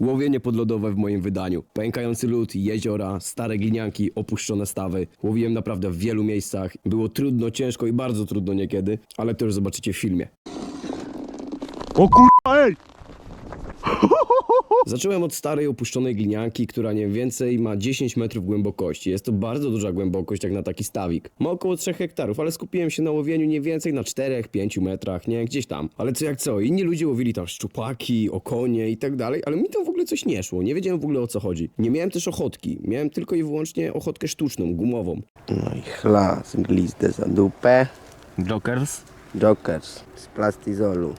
Łowienie podlodowe w moim wydaniu. Pękający lód, jeziora, stare glinianki, opuszczone stawy. Łowiłem naprawdę w wielu miejscach. Było trudno, ciężko i bardzo trudno niekiedy, ale to już zobaczycie w filmie. O kurwa, ej! Zacząłem od starej opuszczonej glinianki, która nie więcej ma 10 metrów głębokości. Jest to bardzo duża głębokość jak na taki stawik. Ma około 3 hektarów, ale skupiłem się na łowieniu nie więcej na 4-5 metrach, nie gdzieś tam. Ale co jak co, inni ludzie łowili tam szczupaki, okonie i tak dalej, ale mi tam w ogóle coś nie szło. Nie wiedziałem w ogóle o co chodzi. Nie miałem też ochotki. Miałem tylko i wyłącznie ochotkę sztuczną, gumową. No i chlas, glizdę za dupę. Jokers? Jokers z plastizolu.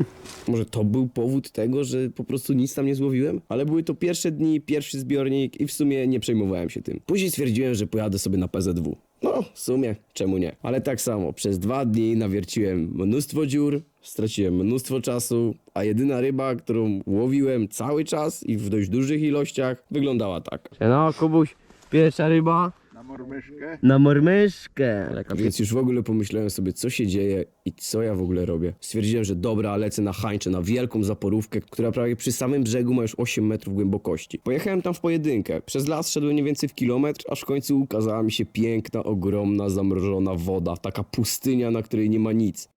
Może to był powód tego, że po prostu nic tam nie złowiłem? Ale były to pierwsze dni, pierwszy zbiornik i w sumie nie przejmowałem się tym. Później stwierdziłem, że pojadę sobie na PZW. No, w sumie, czemu nie? Ale tak samo, przez dwa dni nawierciłem mnóstwo dziur, straciłem mnóstwo czasu, a jedyna ryba, którą łowiłem cały czas i w dość dużych ilościach, wyglądała tak. No, Kubuś, pierwsza ryba. Na mormyszkę? Na mormyszkę. Więc już w ogóle pomyślałem sobie, co się dzieje i co ja w ogóle robię. Stwierdziłem, że dobra, lecę na hańczę, na wielką zaporówkę, która prawie przy samym brzegu ma już 8 metrów głębokości. Pojechałem tam w pojedynkę. Przez las szedłem mniej więcej w kilometr, aż w końcu ukazała mi się piękna, ogromna, zamrożona woda. Taka pustynia, na której nie ma nic.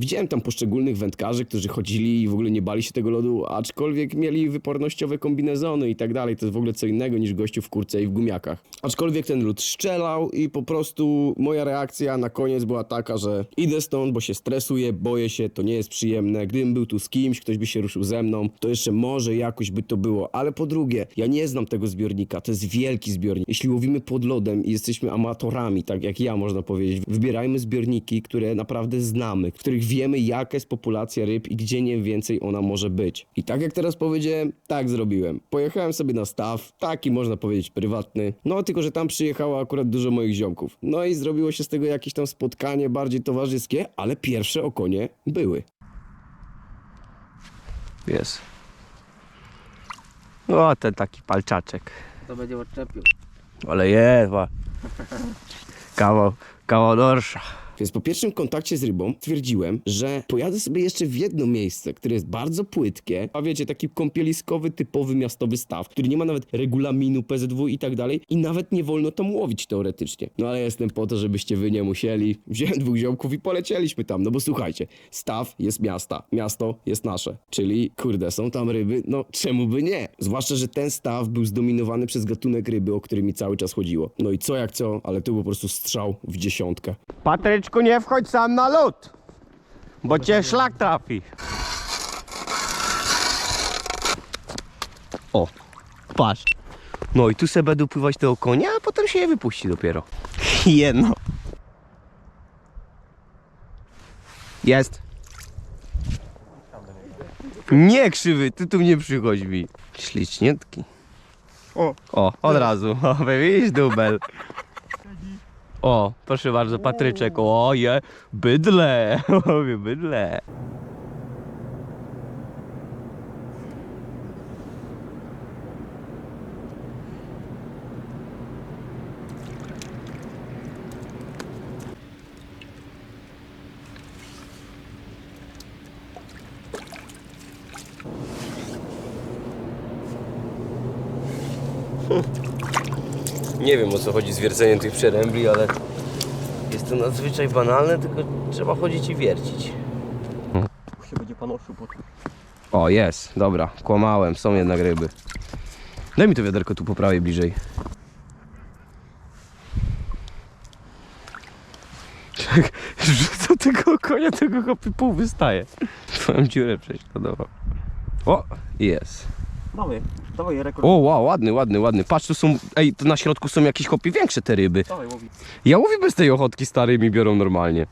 Widziałem tam poszczególnych wędkarzy, którzy chodzili i w ogóle nie bali się tego lodu, aczkolwiek mieli wypornościowe kombinezony i tak dalej. To jest w ogóle co innego niż gościu w kurce i w gumiakach. Aczkolwiek ten lód szczelał i po prostu moja reakcja na koniec była taka, że idę stąd, bo się stresuję, boję się, to nie jest przyjemne. Gdybym był tu z kimś, ktoś by się ruszył ze mną, to jeszcze może jakoś by to było. Ale po drugie, ja nie znam tego zbiornika, to jest wielki zbiornik. Jeśli łowimy pod lodem i jesteśmy amatorami, tak jak ja można powiedzieć, wybierajmy zbiorniki, które naprawdę znamy, w których wiemy jaka jest populacja ryb i gdzie nie więcej ona może być. I tak jak teraz powiedziałem, tak zrobiłem. Pojechałem sobie na staw, taki można powiedzieć prywatny, no tylko, że tam przyjechało akurat dużo moich ziomków. No i zrobiło się z tego jakieś tam spotkanie bardziej towarzyskie, ale pierwsze okonie były. Jest. O, ten taki palczaczek. To będzie odczepił. Ale jest, wa. Kawał, kawał dorsza. Więc po pierwszym kontakcie z rybą twierdziłem, że pojadę sobie jeszcze w jedno miejsce, które jest bardzo płytkie, a wiecie, taki kąpieliskowy, typowy miastowy staw, który nie ma nawet regulaminu PZW i tak dalej i nawet nie wolno tam łowić teoretycznie. No ale jestem po to, żebyście wy nie musieli. Wziąłem dwóch ziomków i polecieliśmy tam, no bo słuchajcie, staw jest miasta, miasto jest nasze, czyli kurde, są tam ryby, no czemu by nie? Zwłaszcza, że ten staw był zdominowany przez gatunek ryby, o który mi cały czas chodziło. No i co jak co, ale to był po prostu strzał w dziesiątkę. Patryczku, nie wchodź sam na lód, bo cię szlak trafi. O, patrz. No i tu se będą pływać te okonie, a potem się je wypuści dopiero. Jedno. Jest. Nie krzywy, ty tu nie przychodź mi. Śliczniutki. O. O, od razu. O, widzisz dubel. O, proszę bardzo, Patryczek. O, je, bydle. O, bydle. Nie wiem o co chodzi z wierceniem tych przerębli, ale jest to nadzwyczaj banalne, tylko trzeba chodzić i wiercić. Już się będzie panoszył potem. O, jest, dobra, kłamałem, są jednak ryby. Daj mi to wiaderko tu po prawej bliżej. Rzucę tego konia, tego chłopie pół wystaje. Twoją dziurę prześladował. O, jest. Dawaj, dawaj rekord. O, wow, ładny, ładny, ładny. Patrz, tu są, ej, tu na środku są jakieś chłopie większe te ryby. Dawaj, łowi. Ja łowię bez tej ochotki stary mi biorą normalnie.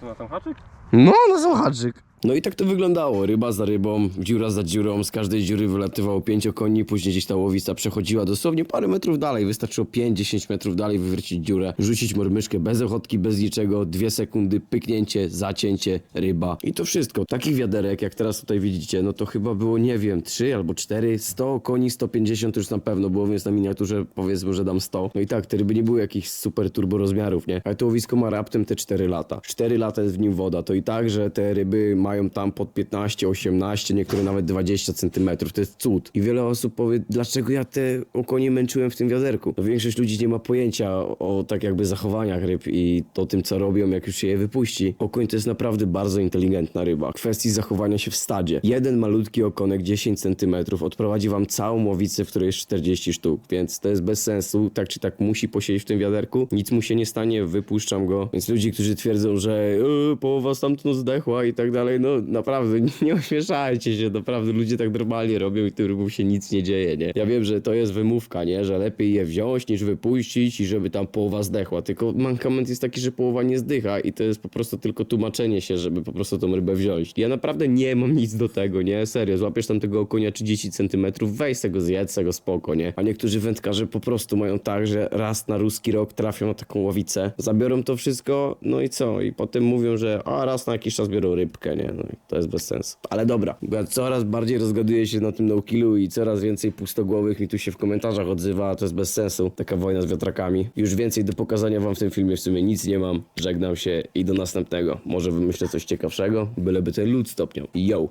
Co na tam haczyk? No, no są haczyk. No i tak to wyglądało. Ryba za rybą, dziura za dziurą, z każdej dziury wylatywało pięć okoni, później gdzieś ta łowica przechodziła dosłownie parę metrów dalej. Wystarczyło 5-10 metrów dalej wywrócić dziurę, rzucić mormyszkę bez ochotki, bez niczego, dwie sekundy, pyknięcie, zacięcie, ryba. I to wszystko. Takich wiaderek, jak teraz tutaj widzicie, no to chyba było, nie wiem, 3 albo 4, 100 koni, 150 to już na pewno było, więc na miniaturze powiedzmy, że dam 100. No i tak, te ryby nie były jakichś super turbo rozmiarów, nie? Ale to łowisko ma raptem te 4 lata. 4 lata jest w nim woda, to i tak, że te ryby mają mają tam pod 15, 18, niektóre nawet 20 centymetrów. To jest cud. I wiele osób powie, dlaczego ja te okonie męczyłem w tym wiaderku. No większość ludzi nie ma pojęcia o, tak jakby zachowaniach ryb i o tym, co robią, jak już się je wypuści. Okoń to jest naprawdę bardzo inteligentna ryba. W kwestii zachowania się w stadzie. Jeden malutki okonek 10 centymetrów odprowadzi wam całą łowicę, w której jest 40 sztuk, więc to jest bez sensu. Tak czy tak musi posiedzieć w tym wiaderku. Nic mu się nie stanie, wypuszczam go. Więc ludzi, którzy twierdzą, że yy, połowa stamtąd zdechła i tak dalej, no naprawdę nie ośmieszajcie się, naprawdę ludzie tak normalnie robią i tym rybom się nic nie dzieje, nie? Ja wiem, że to jest wymówka, nie? Że lepiej je wziąć niż wypuścić i żeby tam połowa zdechła, tylko mankament jest taki, że połowa nie zdycha i to jest po prostu tylko tłumaczenie się, żeby po prostu tą rybę wziąć. Ja naprawdę nie mam nic do tego, nie? Serio, złapiesz tam tego konia 30 centymetrów, weź se go zjedz, se go spoko, nie? A niektórzy wędkarze po prostu mają tak, że raz na ruski rok trafią na taką łowicę, zabiorą to wszystko, no i co? I potem mówią, że a raz na jakiś czas biorą rybkę, nie? No i to jest bez sensu. Ale dobra, bo ja coraz bardziej rozgaduję się na tym no-killu i coraz więcej pustogłowych mi tu się w komentarzach odzywa, to jest bez sensu, taka wojna z wiatrakami. Już więcej do pokazania wam w tym filmie w sumie nic nie mam, żegnam się i do następnego. Może wymyślę coś ciekawszego, byleby ten lód stopniał. Yo!